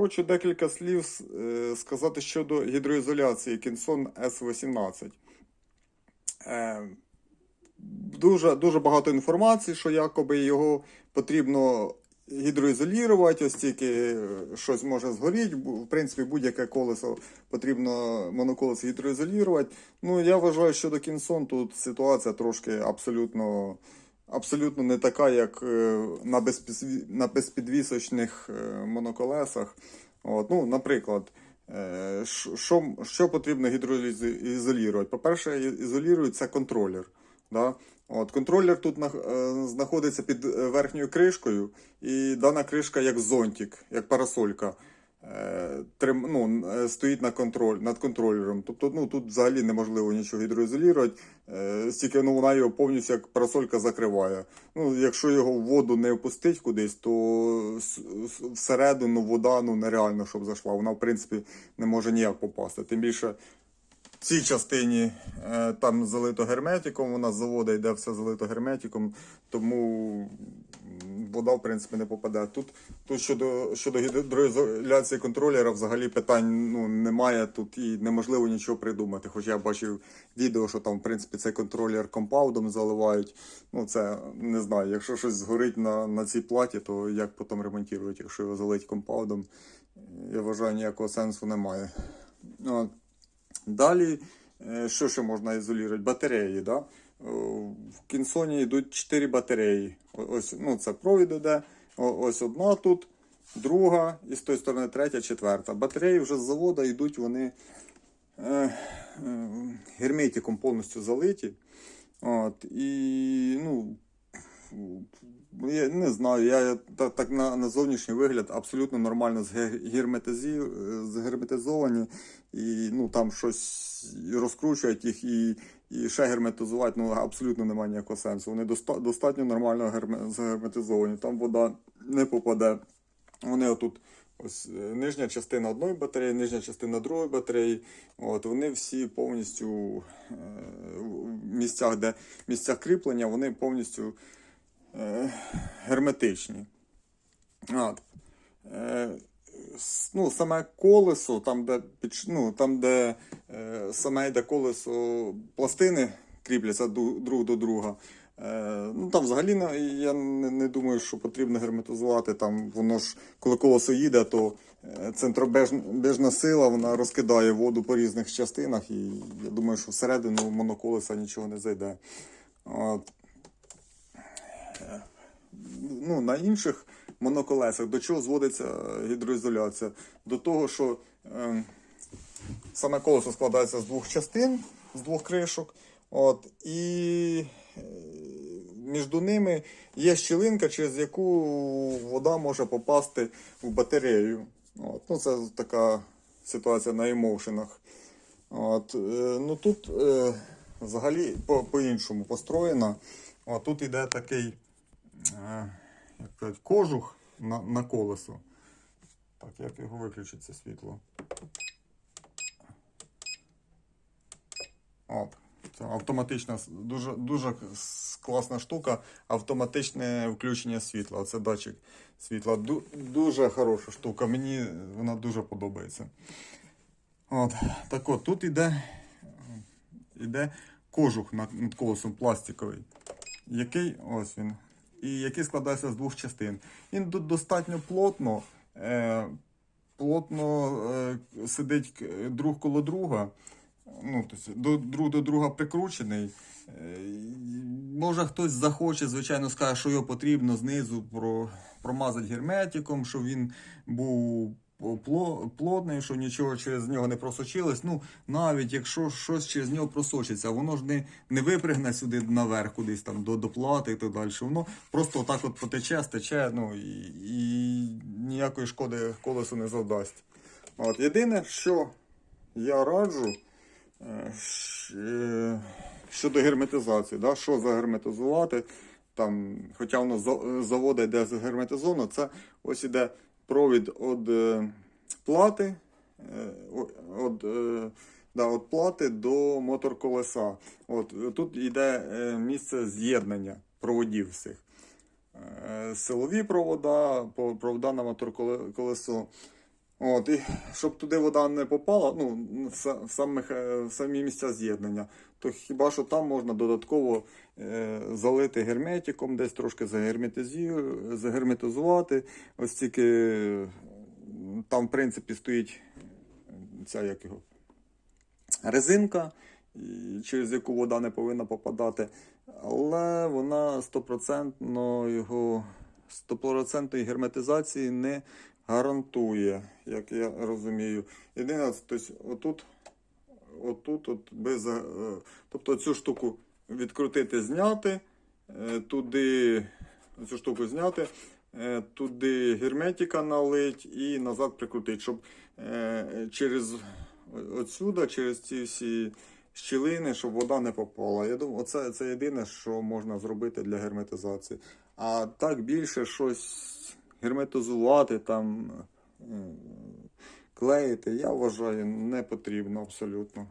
Хочу декілька слів е, сказати щодо гідроізоляції Кінсон С18. Е, Дуже, дуже багато інформації, що якоби його потрібно гідроізолювати, ось тільки е, щось може згоріти. В принципі, будь-яке колесо потрібно моноколесо гідроізолювати. Ну, я вважаю, що до Кінсон тут ситуація трошки абсолютно, абсолютно не така, як е, на, безпідві- на безпідвісочних е, моноколесах. От, ну, наприклад, е, що- що, потрібно гідроізолювати? По-перше, і- контролер. Да? От, контролер тут нах- знаходиться під верхньою кришкою, і дана кришка як зонтик, як парасолька. Трим, ну, е, стоїть на контроль, над контролером. Тобто ну, тут взагалі неможливо нічого гідроізолірувати, е, стільки ну, вона його повністю як парасолька закриває. Ну, якщо його в воду не опустить кудись, то всередину вода ну, нереально, щоб зайшла. Вона, в принципі, не може ніяк попасти. Тим більше цій частині е, там залито герметиком, вона з заводу йде все залито герметиком, тому вода, в принципі, не попаде. Тут, тут щодо, щодо гідроізоляції контролера взагалі питань ну, немає тут і неможливо нічого придумати. Хоча я бачив відео, що там, в принципі, цей контролер компаудом заливають. Ну, це не знаю. Якщо щось згорить на, на цій платі, то як потім ремонтують, якщо його залить компаудом, я вважаю, ніякого сенсу немає. От. Далі, е, що ще можна ізолювати? Батареї. Да? Е, В кінсоні йдуть 4 батареї. Ось, ну, це провід іде. Ось одна тут, друга, і з тої сторони третя, четверта. Батареї вже з заводу йдуть, вони е, герметиком повністю залиті. От, і, ну, я не знаю, я так, так на, на зовнішній вигляд абсолютно нормально зге- герметизі, згерметизовані, і ну, там щось розкручують їх і, і ще герметизувати ну, абсолютно немає ніякого сенсу. Вони доста, достатньо нормально герме, згерметизовані, там вода не попаде. Вони отут. Ось е, нижня частина одної батареї, нижня частина другої батареї. От, вони всі повністю е, в місцях, де місцях кріплення, вони повністю герметичні. От. Е, ну, саме колесо, там, де, ну, там, де е, саме йде колесо, пластини кріпляться друг до друга. Е, ну, там взагалі я не, думаю, що потрібно герметизувати. Там воно ж, коли колесо їде, то центробежна сила вона розкидає воду по різних частинах, і я думаю, що всередину моноколеса нічого не зайде. От ну, на інших моноколесах до чого зводиться гідроізоляція? До того, що е, саме колесо складається з двох частин, з двох кришок. От, і е, між ними є щілинка, через яку вода може попасти в батарею. От, ну, це така ситуація на емоушенах. От, е, ну тут е, взагалі по- по-іншому построєно. От, тут іде такий е, як кажуть, кожух на, на колесо. Так, як його виключить це світло? От. Це автоматична, дуже, дуже класна штука, автоматичне включення світла. Це датчик світла. Ду, дуже хороша штука. Мені вона дуже подобається. От. Так от, тут іде, іде кожух над колесом пластиковий, який ось він, і який складається з двох частин. Він тут достатньо плотно, е, плотно е, сидить друг коло друга. Ну, тобто, друг до друга прикручений. Е, Може хтось захоче, звичайно, скаже, що його потрібно знизу про, промазати герметиком, щоб він був плотний, що нічого через нього не просочилось. Ну, навіть якщо щось через нього просочиться, воно ж не, не випригне сюди наверх, кудись там до, до плати і так далі. Воно просто отак от потече, стече, ну і, і ніякої шкоди колесу не завдасть. От, єдине, що я раджу. Е, е, Щодо герметизації, да? що загерметизувати, там, хоча воно з заводу йде загерметизовано, це ось іде провід від е, плати, е, від, е, да, від плати до мотор колеса. От, е, тут йде е, місце з'єднання проводів всіх. Е, Силові провода, провода на мотор колесо. От, і щоб туди вода не попала, ну, в, самих, е, самі місця з'єднання, то хіба що там можна додатково е, залити герметиком, десь трошки загерметизувати. Ось тільки е, там, в принципі, стоїть ця як його, резинка, через яку вода не повинна попадати. Але вона стопроцентно його стопроцентної герметизації не гарантує, як я розумію. Єдине, тобто, отут, отут, от без, е, тобто цю штуку відкрутити, зняти, е, туди цю штуку зняти, е, туди герметика налить і назад прикрутити, щоб через отсюда, через ці всі щілини, щоб вода не попала. Я думаю, оце це єдине, що можна зробити для герметизації. А так більше щось герметизувати, там, е, клеїти, я вважаю, не потрібно абсолютно.